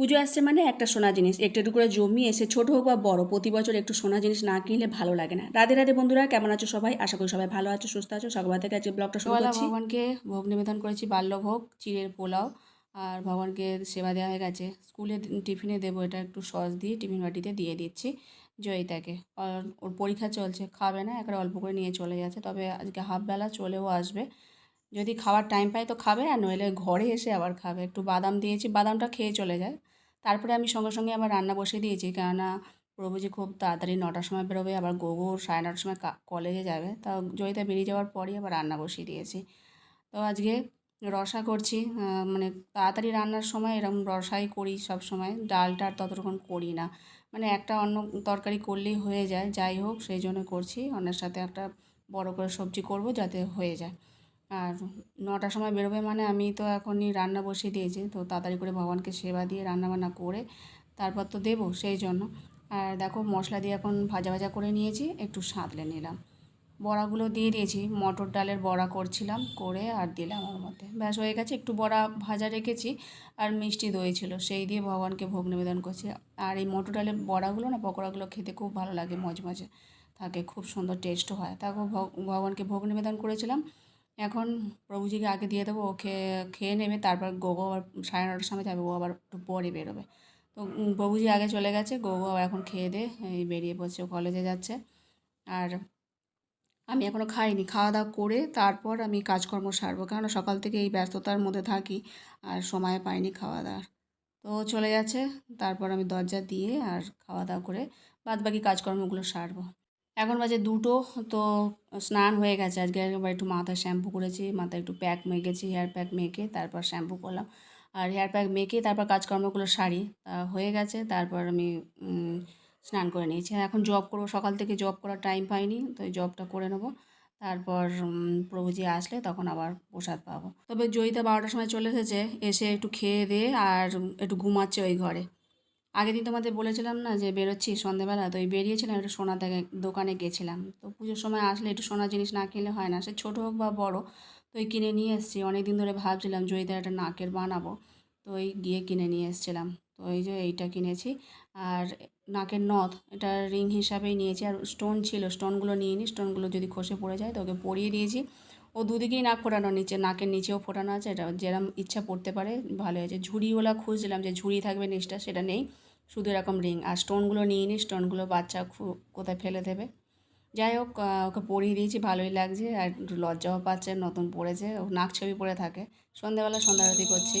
পুজো আসছে মানে একটা সোনা জিনিস। একটু একটু করে জমি এসে ছোট হোক বা বড় প্রতি বছর একটু সোনা জিনিস না কিনলে ভালো লাগে না। রাধে রাধে বন্ধুরা কেমন আছো সবাই? আশা করি সবাই ভালো আছো সুস্থ আছো। সকাল থেকে আজকে ব্লগটা শুরু করছি। ভগবানকে ভোগ নিবেদন করেছি বাল্যভোগ চিড়ের পোলাও। আর ভগবানকে সেবা দেওয়া হয়ে গেছে। স্কুলে টিফিনে দেবো এটা একটু সস দিয়ে টিফিন বাটিতে দিয়ে দিচ্ছি। জয়িতাকে ওর পরীক্ষা চলছে খাবে না একেবারে অল্প করে নিয়ে চলে যাচ্ছে। তবে আজকে হাফ বেলা চলেও আসবে। যদি খাওয়ার টাইম পায় তো খাবে আর নইলে ঘরে এসে আবার খাবে। একটু বাদাম দিয়েছি বাদামটা খেয়ে চলে যায়। তারপরে আমি সঙ্গে সঙ্গে আবার রান্না বসিয়ে দিয়েছি। কেননা প্রভুজি খুব তাড়াতাড়ি নটার সময় বেরোবে, আবার গোগো সাড়ে নটার সময় কলেজে যাবে, তা জয়িতা বেরিয়ে যাওয়ার পরই আবার রান্না বসিয়ে দিয়েছি। তো আজকে রসা করছি মানে তাড়াতাড়ি রান্নার সময় এরকম রসাই করি সব সময়, ডালটা আর ততক্ষণ করি না। মানে একটা অন্য তরকারি করলেই হয়ে যায়, যাই হোক, সেই জন্য করছি। অন্যের সাথে একটা বড় করে সবজি করব যাতে হয়ে যায়। আর নটার সময় বেরোবে মানে আমি তো এখনই রান্না বসিয়ে দিয়েছি। তো তাড়াতাড়ি করে ভগবানকে সেবা দিয়ে রান্নাবান্না করে তারপর তো দেবো সেই জন্য। আর দেখো মশলা দিয়ে এখন ভাজা ভাজা করে নিয়েছি, একটু সাঁতলে নিলাম। বড়াগুলো দিয়ে দিয়েছি, মটর ডালের বড়া করছিলাম, করে আর দিলাম ওর মধ্যে। ব্যাস হয়ে গেছে, একটু বড়া ভাজা রেখেছি আর মিষ্টি দই ছিল, সেই দিয়ে ভগবানকে ভোগ নিবেদন করছি। আর এই মটর ডালের বড়াগুলো না, পকোড়াগুলো খেতে খুব ভালো লাগে, মজমজে থাকে, খুব সুন্দর টেস্টও হয়। তারপর ভগবানকে ভোগ নিবেদন করেছিলাম এখন প্রভুজিকে আগে দিয়ে দেবো, ও খেয়ে খেয়ে নেবে, তারপর গোগো আবার সাড়ে নটার সময় যাবে, ও আবার একটু পরে বেরোবে। তো প্রভুজি আগে চলে গেছে, গোগো আবার এখন খেয়ে দে, এই বেরিয়ে পড়ছে কলেজে যাচ্ছে। আর আমি এখনও খাইনি খাওয়া দাওয়া করে তারপর আমি কাজকর্ম সারবো, কেননা সকাল থেকে এই ব্যস্ততার মধ্যে থাকি, আর সময় পাইনি খাওয়া দাওয়ার তো চলে যাচ্ছে, তারপর আমি দরজা দিয়ে আর খাওয়া দাওয়া করে বাদ বাকি কাজকর্মগুলো সারবো। এখন বাজে দুটো, তো স্নান হয়ে গেছে। আজকে একবার একটু মাথায় শ্যাম্পু করেছি, মাথায় একটু প্যাক মেখেছি হেয়ার প্যাক মেখে তারপর শ্যাম্পু করলাম। আর হেয়ার প্যাক মেখে তারপর কাজকর্মগুলো সারি তা হয়ে গেছে, তারপর আমি স্নান করে নিয়েছি। এখন জব করব, সকাল থেকে জব করার টাইম পাইনি, তো জবটা করে নেব। তারপর প্রভুজি আসলে তখন আবার প্রসাদ পাবো। তবে জয়িতা বারোটার সময় চলে এসেছে, এসে একটু খেয়ে দিয়ে আর একটু ঘুমাচ্ছে ওই ঘরে। আগের দিন তোমাদের বলেছিলাম না যে বেরোচ্ছি সন্ধ্যেবেলা তো ওই বেরিয়েছিলাম একটু সোনা দোকানে গেছিলাম। তো পুজোর সময় আসলে একটু সোনা জিনিস না কিনলে হয় না, সে ছোটো হোক বা বড়, তো ওই কিনে নিয়ে এসেছি। অনেক দিন ধরে ভাবছিলাম জয়িতার একটা নাকের বানাবো, তো ওই গিয়ে কিনে নিয়ে এসেছিলাম। তো এই যে এইটা কিনেছি। আর নাকের নথ, এটা রিং হিসাবেই নিয়েছি। আর স্টোন ছিল, স্টোনগুলো নিয়ে নিই স্টোনগুলো যদি খসে পড়ে যায়, তো ওকে পরিয়ে দিয়েছি। ও দুদিকেই নাক ফোটানো, নিচে, নাকের নিচেও ফোটানো আছে। এটা যেরকম ইচ্ছা পড়তে পারে, ভালো হয়েছে। ঝুড়িওয়ালা খুঁজছিলাম যে ঝুড়ি থাকবে নিচটা, সেটা নেই। শুধু এরকম রিং। আর স্টোনগুলো নিয়ে নিই স্টোনগুলো বাচ্চা কোথায় ফেলে দেবে? যাই হোক ওকে পরিয়ে দিয়েছি। ভালোই লাগছে। আর একটু লজ্জাও পাচ্ছে, নতুন পড়েছে। ও নাক ছবি পরে থাকে। সন্ধ্যাবেলা সন্ধ্যারতি করছি।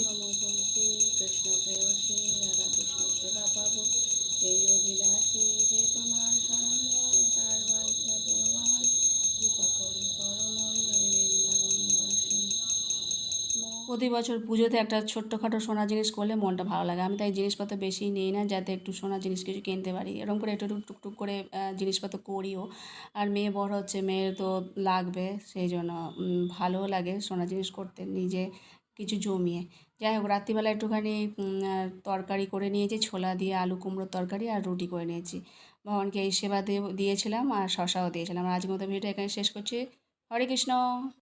প্রতি বছর পুজোতে একটা ছোট্টখাটো সোনা জিনিস করলে মনটা ভালো লাগে। আমি তাই জিনিসপত্র বেশি নিই না, যাতে একটু সোনা জিনিস কিছু কিনতে পারি। এরকম করে একটু টুকটুক করে জিনিসপত্র করিও। আর মেয়ে বড় হচ্ছে, মেয়ের তো লাগবে, সেই জন্য ভালোও লাগে সোনা জিনিস করতে, নিজে কিছু জমিয়ে। যাই হোক, রাত্রিবেলা একটুখানি তরকারি করে নিয়েছি, ছোলা দিয়ে আলু কুমড়োর তরকারি আর রুটি করে নিয়েছি। ভগবানকে এই সেবা দিয়ে, দিয়েছিলাম আর শশাও দিয়েছিলাম। আজকের মতো ভিডিওটা এখানে শেষ করছি। হরে কৃষ্ণ!